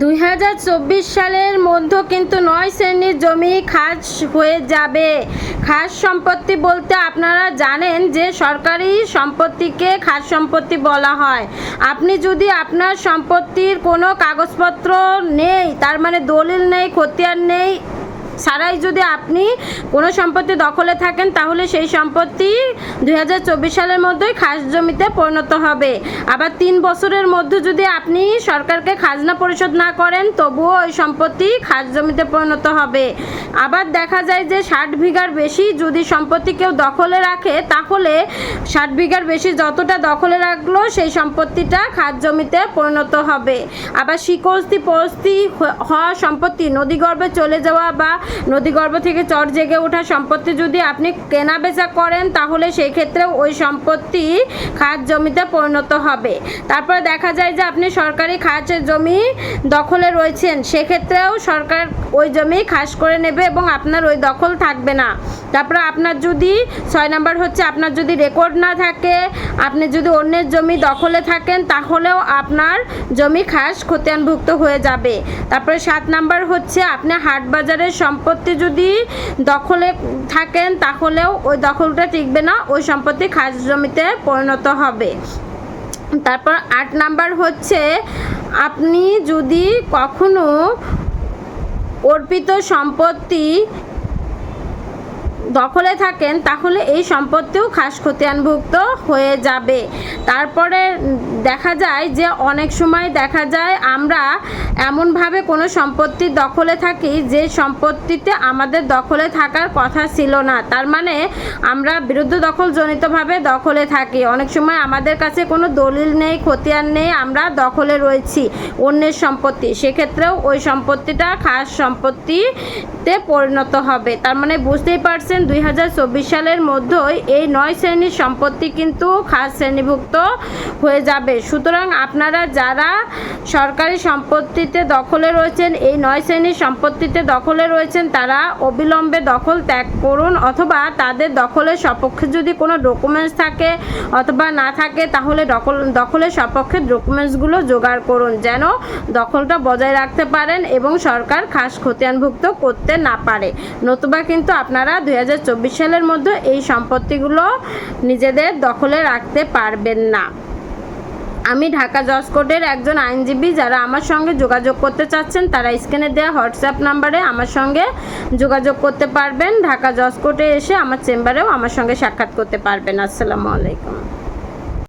দুই হাজার চব্বিশ সালের মধ্যে কিন্তু নয় শ্রেণির জমি খাস হয়ে যাবে। খাস সম্পত্তি বলতে আপনারা জানেন যে সরকারি সম্পত্তিকে খাস সম্পত্তি বলা হয়। আপনি যদি আপনার সম্পত্তির কোনো কাগজপত্র নেই, তার মানে দলিল নেই, খতিয়ান নেই ছাড়াই যদি আপনি কোনো সম্পত্তি দখলে থাকেন, তাহলে সেই সম্পত্তি দুই হাজার চব্বিশ সালের মধ্যেই খাস জমিতে পরিণত হবে। আবার তিন বছরের মধ্যে যদি আপনি সরকারকে খাজনা পরিশোধ না করেন, তবুও ওই সম্পত্তি খাস জমিতে পরিণত হবে। আবার দেখা যায় যে ষাট বিঘার বেশি যদি সম্পত্তি কেউ দখলে রাখে, তাহলে ষাট বিঘার বেশি যতটা দখলে রাখল, সেই সম্পত্তিটা খাস জমিতে পরিণত হবে। আবার শিকস্তি পস্তি হওয়া সম্পত্তি, নদীগর্ভে চলে যাওয়া বা নদীগর্ভ থেকে চর জেগে ওঠা সম্পত্তি যদি আপনি কেনা বেচা করেন, তাহলে সেই ক্ষেত্রে ওই সম্পত্তি খাস জমিতে পরিণত হবে। তারপরে দেখা যায় যে আপনি সরকারি খাস জমি দখলে রয়েছেন, সেক্ষেত্রেও সরকার ওই জমি খাস করে নেবে এবং আপনার ওই দখল থাকবে না। তারপরে আপনার যদি ছয় নাম্বার হচ্ছে আপনার যদি রেকর্ড না থাকে, আপনি যদি অন্যের জমি দখলে থাকেন, তাহলেও আপনার জমি খাস খতিয়ানভুক্ত হয়ে যাবে। তারপরে সাত নাম্বার হচ্ছে আপনি হাট বাজারের সম্পত্তি যদি দখলে থাকেন, তাহলেও ওই দখলটা টিকবে না, ওই সম্পত্তি খাস জমিতে পরিণত হবে। তারপর আট নাম্বার হচ্ছে আপনি যদি কখনো অর্পিত সম্পত্তি দখলে থাকেন, তাহলে এই সম্পত্তিও খাস খতিয়ানভুক্ত হয়ে যাবে। তারপরে দেখা যায় যে অনেক সময় দেখা যায় আমরা এমনভাবে কোনো সম্পত্তি দখলে থাকি যে সম্পত্তিতে আমাদের দখলে থাকার কথা ছিল না। তার মানে আমরা বিরুদ্ধ দখলজনিতভাবে দখলে থাকি। অনেক সময় আমাদের কাছে কোনো দলিল নেই, খতিয়ান নেই, আমরা দখলে রয়েছি অন্যের সম্পত্তি। সেক্ষেত্রেও ওই সম্পত্তিটা খাস সম্পত্তিতে পরিণত হবে। তার মানে বুঝতেই পারছেন দুই হাজার চব্বিশ সালের মধ্যেই এই নয় শ্রেণির সম্পত্তি কিন্তু খাস শ্রেণীভুক্ত হয়ে যাবে। সুতরাং আপনারা যারা সরকারি সম্পত্তিতে দখলে রয়েছেন, এই নয় শ্রেণির সম্পত্তিতে দখলে রয়েছেন তারা। অবিলম্বে দখল ত্যাগ করুন অথবা তাদের দখলের সপক্ষে যদি কোনো ডকুমেন্টস থাকে অথবা না থাকে, তাহলে দখল, দখলের সপক্ষে ডকুমেন্টসগুলো জোগাড় করুন যেন দখলটা বজায় রাখতে পারেন এবং সরকার খাস খতিয়ানভুক্ত করতে না পারে। নতুবা কিন্তু আপনারা দু হাজার চব্বিশ সালের মধ্যে এই সম্পত্তিগুলো নিজেদের দখলে রাখতে পারবেন না। আমি ঢাকা জজ কোর্টের একজন আইনজীবী যারা আমার সঙ্গে যোগাযোগ করতে চাচ্ছেন, তারা স্ক্রিনে দেওয়া হোয়াটসঅ্যাপ নাম্বারে আমার সঙ্গে যোগাযোগ করতে পারবেন। ঢাকা জজ কোর্টে এসে আমার চেম্বারেও আমার সঙ্গে সাক্ষাৎ করতে পারবেন। আসসালামু আলাইকুম।